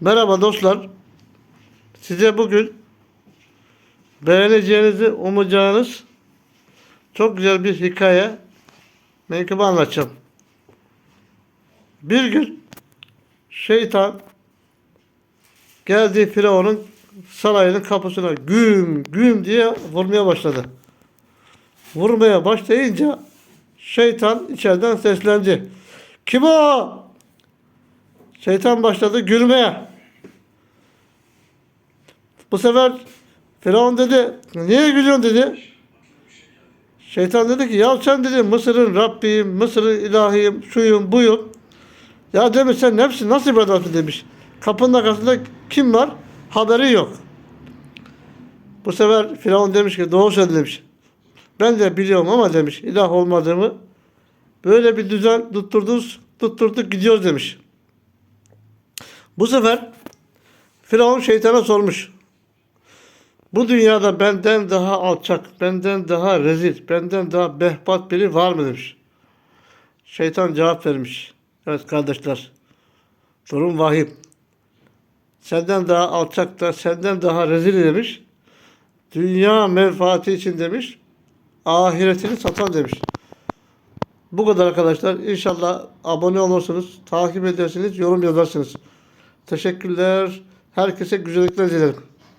Merhaba dostlar. Size bugün beğeneceğinizi umacağınız çok güzel bir hikaye menkıbe anlatacağım. Bir gün şeytan geldi Firavun'un sarayının kapısına güm güm diye vurmaya başladı. Vurmaya başlayınca şeytan içeriden seslendi. Kim o? Şeytan başladı gülmeye. Bu sefer Firavun dedi, niye gülüyorsun dedi. Şeytan dedi ki, ya sen dedi Mısır'ın Rabbiyim, Mısır'ın ilahiyim, şuyum, buyum. Ya demiş sen hepsi nasıl ibadet demiş. Kapının arkasında kim var? Haberi yok. Bu sefer Firavun demiş ki doğru söyledi demiş. Ben de biliyorum ama demiş ilah olmadığımı. Böyle bir düzen tutturduk, tutturduk gidiyoruz demiş. Bu sefer Firavun şeytana sormuş. Bu dünyada benden daha alçak, benden daha rezil, benden daha behbat biri var mı demiş. Şeytan cevap vermiş. Evet kardeşler. Durum vahim. Senden daha alçak da, senden daha rezil demiş. Dünya menfaati için demiş. Ahiretini satan demiş. Bu kadar arkadaşlar. İnşallah abone olursunuz, takip edersiniz, yorum yazarsınız. Teşekkürler. Herkese güzellikler dilerim.